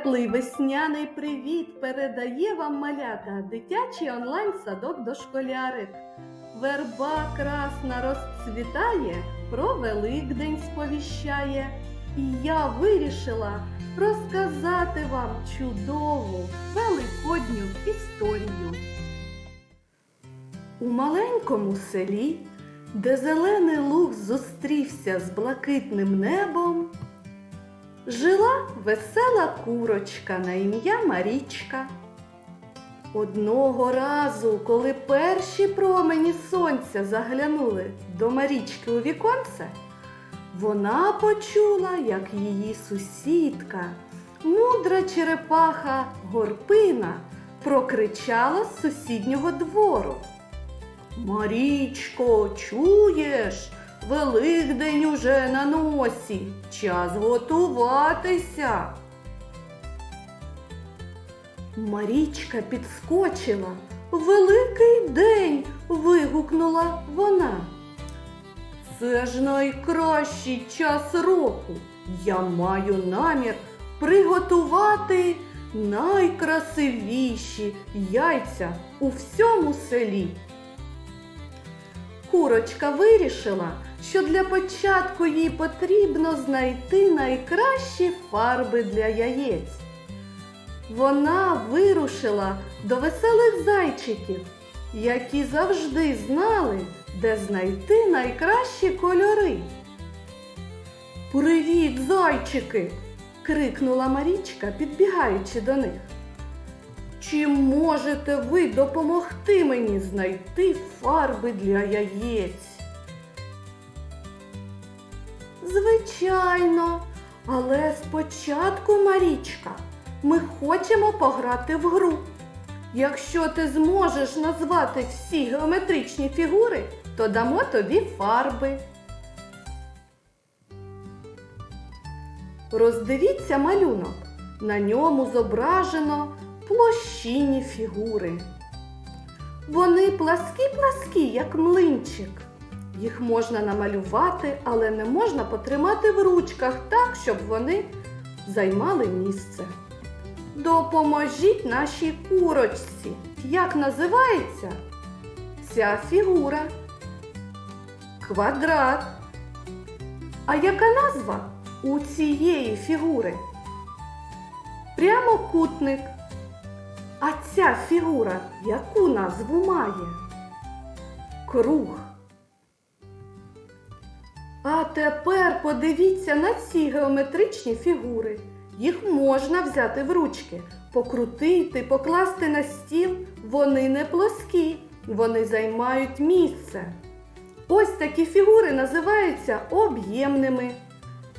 Теплий весняний привіт передає вам малята дитячий онлайн-садок дошколярик. Верба красна розцвітає, про Великдень сповіщає. І я вирішила розказати вам чудову великодню історію. У маленькому селі, де зелений луг зустрівся з блакитним небом, жила весела курочка на ім'я Марічка. Одного разу, коли перші промені сонця заглянули до Марічки у віконце, вона почула, як її сусідка, мудра черепаха Горпина, прокричала з сусіднього двору. Марічко, чуєш? Великдень уже на носі. Час готуватися. Марічка підскочила. Великий день. вигукнула вона. Це ж найкращий час року. Я маю намір приготувати найкрасивіші яйця у всьому селі. Курочка вирішила, що для початку їй потрібно знайти найкращі фарби для яєць. Вона вирушила до веселих зайчиків, які завжди знали, де знайти найкращі кольори. Привіт, зайчики! крикнула Марічка, підбігаючи до них. Чи можете ви допомогти мені знайти фарби для яєць? Звичайно, але спочатку, Марічка, ми хочемо пограти в гру. Якщо ти зможеш назвати всі геометричні фігури, то дамо тобі фарби. Роздивіться малюнок. На ньому зображено площинні фігури. Вони пласкі-пласкі, як млинчик. Їх можна намалювати, але не можна потримати в ручках так, щоб вони займали місце. Допоможіть нашій курочці. Як називається ця фігура? Квадрат. А яка назва у цієї фігури? Прямокутник. А ця фігура яку назву має? Круг. Тепер подивіться на ці геометричні фігури. Їх можна взяти в ручки, покрутити, покласти на стіл. Вони не плоскі, вони займають місце. Ось такі фігури називаються об'ємними.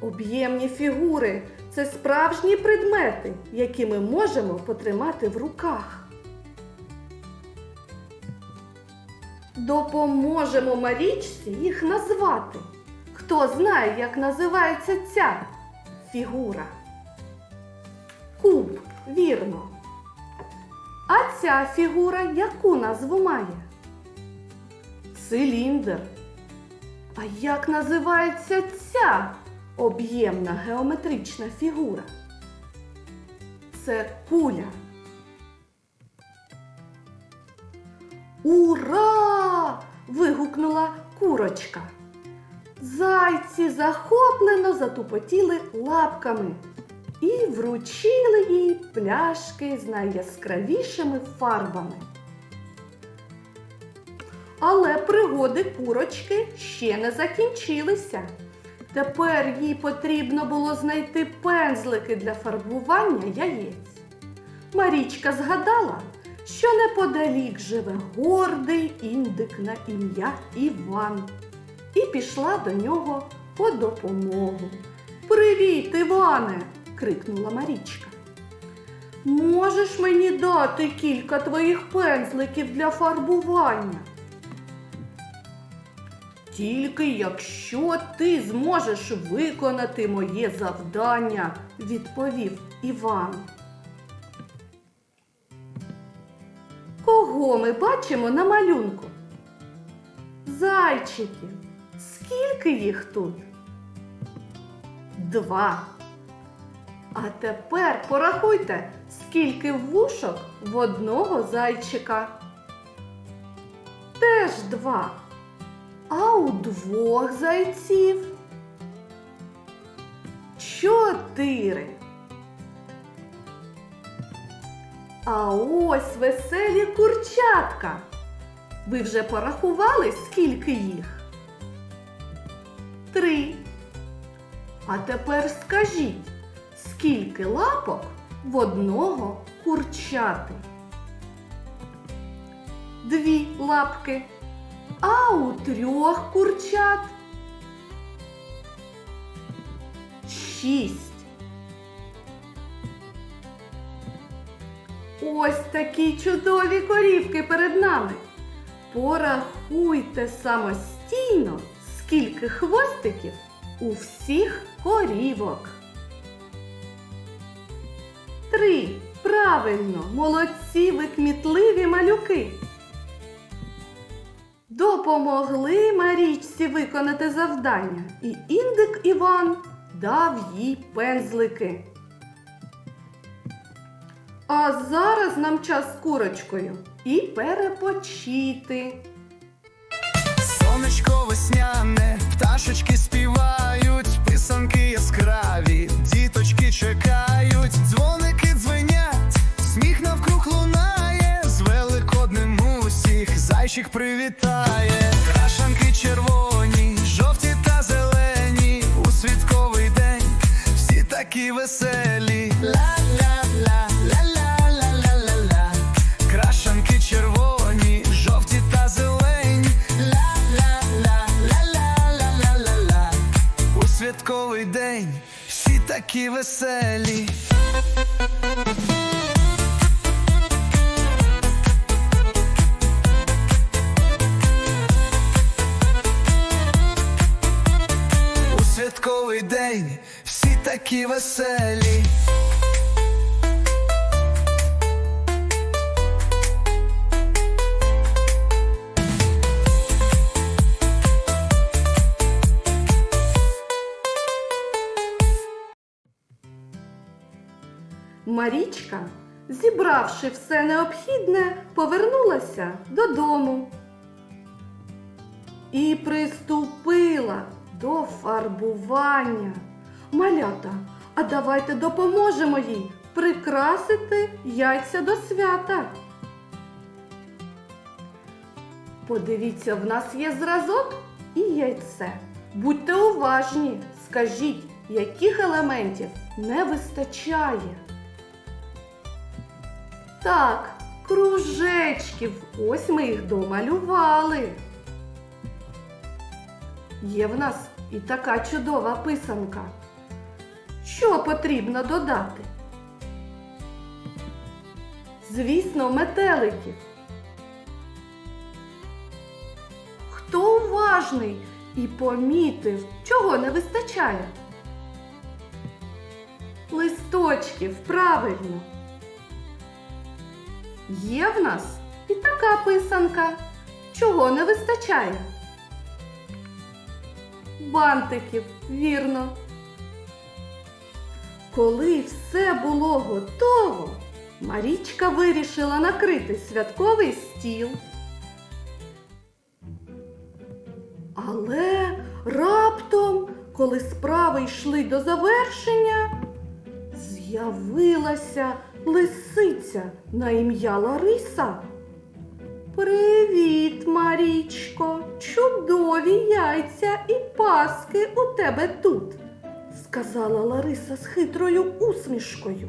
Об'ємні фігури це справжні предмети, які ми можемо потримати в руках. Допоможемо Марічці їх назвати. Хто знає, як називається ця фігура? Куб, вірно. А ця фігура яку назву має? Циліндр. А як називається ця об'ємна геометрична фігура? Це куля. Ура! вигукнула курочка. Зайці захоплено затупотіли лапками і вручили їй пляшки з найяскравішими фарбами. Але пригоди курочки ще не закінчилися. Тепер їй потрібно було знайти пензлики для фарбування яєць. Марічка згадала, що неподалік живе гордий індик на ім'я Іван, і пішла до нього по допомогу. Привіт, Іване! крикнула Марічка. Можеш мені дати кілька твоїх пензликів для фарбування? Тільки якщо ти зможеш виконати моє завдання, відповів Іван. Кого ми бачимо на малюнку? Зайчиків. Скільки їх тут? Два. А тепер порахуйте, скільки вушок в одного зайчика. Теж два. А у двох зайців чотири. А ось веселі курчатка. Ви вже порахували, скільки їх? А тепер скажіть, скільки лапок в одного курчати? Дві лапки. А у трьох курчат шість. Ось такі чудові корівки перед нами. Порахуйте самостійно, скільки хвостиків у всіх корівок. Три. Правильно, молодці ви кмітливі малюки. Допомогли Марічці виконати завдання, і індик Іван дав їй пензлики. А зараз нам час з курочкою і перепочити. Сонечко весняне, пташечки співають, писанки яскраві, діточки чекають, дзвоники дзвенять, сміх навкруг лунає, з великодним усіх зайчик привітає, веселі. У святковий день всі такі веселі. Марічка, зібравши все необхідне, повернулася додому і приступила до фарбування. Малята, а давайте допоможемо їй прикрасити яйця до свята. Подивіться, в нас є зразок і яйце. Будьте уважні, скажіть, яких елементів не вистачає. Так, кружечків. Ось ми їх домалювали. Є в нас і така чудова писанка. Що потрібно додати? Звісно, метеликів. Хто уважний і помітив, чого не вистачає? Листочків, правильно. Є в нас і така писанка. Чого не вистачає? Бантиків, вірно. Коли все було готово, Марічка вирішила накрити святковий стіл. Але раптом, коли справи йшли до завершення, з'явилася лисиця на ім'я Лариса. Привіт, Марічко! Чудові яйця і паски у тебе тут, сказала Лариса з хитрою усмішкою.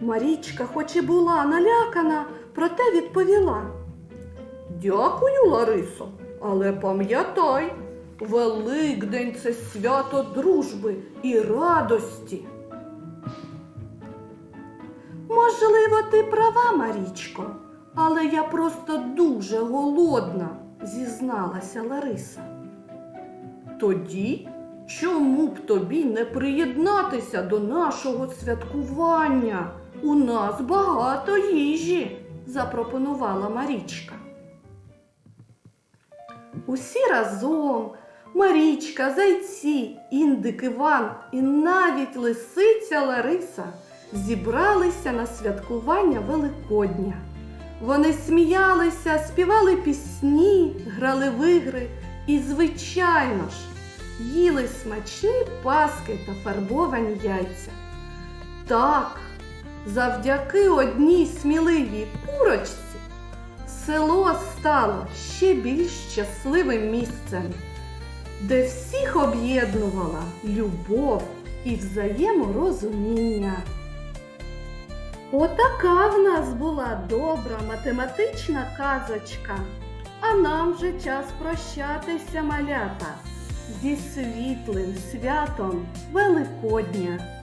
Марічка, хоч і була налякана, проте відповіла. Дякую, Ларисо, але пам'ятай, Великдень це свято дружби і радості. Ти права, Марічко, але я просто дуже голодна, зізналася Лариса. Тоді чому б тобі не приєднатися до нашого святкування? У нас багато їжі, запропонувала Марічка. Усі разом Марічка, зайці, індик Іван і навіть лисиця Лариса зібралися на святкування Великодня. Вони сміялися, співали пісні, грали в ігри і, звичайно ж, їли смачні паски та фарбовані яйця. Так, завдяки одній сміливій курочці село стало ще більш щасливим місцем, де всіх об'єднувала любов і взаєморозуміння. Отака в нас була добра математична казочка. А нам вже час прощатися, малята, зі світлим святом Великодня.